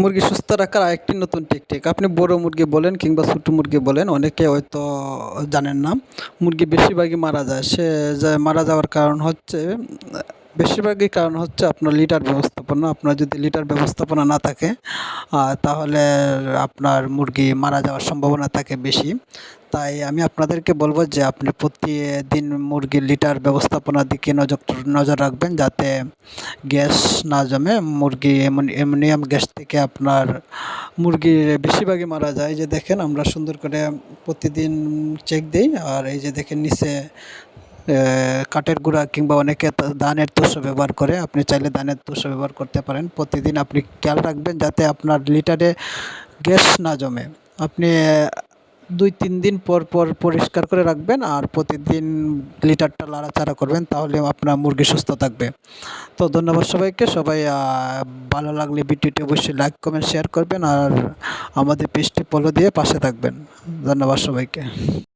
মুরগি সুস্থ রাখার আরেকটি নতুন টেকনিক আপনি বড় মুরগি বলেন কিংবা ছোটো মুরগি বলেন, অনেকে হয়তো জানেন না। মুরগি বেশিরভাগই মারা যায়। সে মারা যাওয়ার কারণ হচ্ছে, বেশিরভাগই কারণ হচ্ছে আপনার লিটার ব্যবস্থাপনা। আপনার যদি লিটার ব্যবস্থাপনা না থাকে তাহলে আপনার মুরগি মারা যাওয়ার সম্ভাবনা থাকে বেশি। তাই আমি আপনাদেরকে বলব যে আপনি প্রতিদিন মুরগির লিটার ব্যবস্থাপনার দিকে নজর নজর রাখবেন যাতে গ্যাস না জমে মুরগি অ্যামোনিয়াম গ্যাস থেকে আপনার মুরগি বেশিরভাগই মারা যায়। যে দেখেন আমরা সুন্দর করে প্রতিদিন চেক দিই আর এই যে দেখেন নিচে কাঠের গুঁড়া কিংবা অনেকে ধানের তুষ ব্যবহার করে। আপনি চাইলে ধানের তুষ ব্যবহার করতে পারেন। প্রতিদিন আপনি খেয়াল রাখবেন যাতে আপনার লিটারে গ্যাস না জমে। আপনি দুই, তিন দিন পর পর পরিষ্কার করে রাখবেন আর প্রতিদিন লিটারটা লাড়াচাড়া করবেন, তাহলে আপনার মুরগি সুস্থ থাকবে। তো ধন্যবাদ সবাইকে, সবাই ভালো লাগলে ভিডিওটি অবশ্যই লাইক, কমেন্ট, শেয়ার করবেন আর আমাদের পেজটি ফলো দিয়ে পাশে থাকবেন। ধন্যবাদ সবাইকে।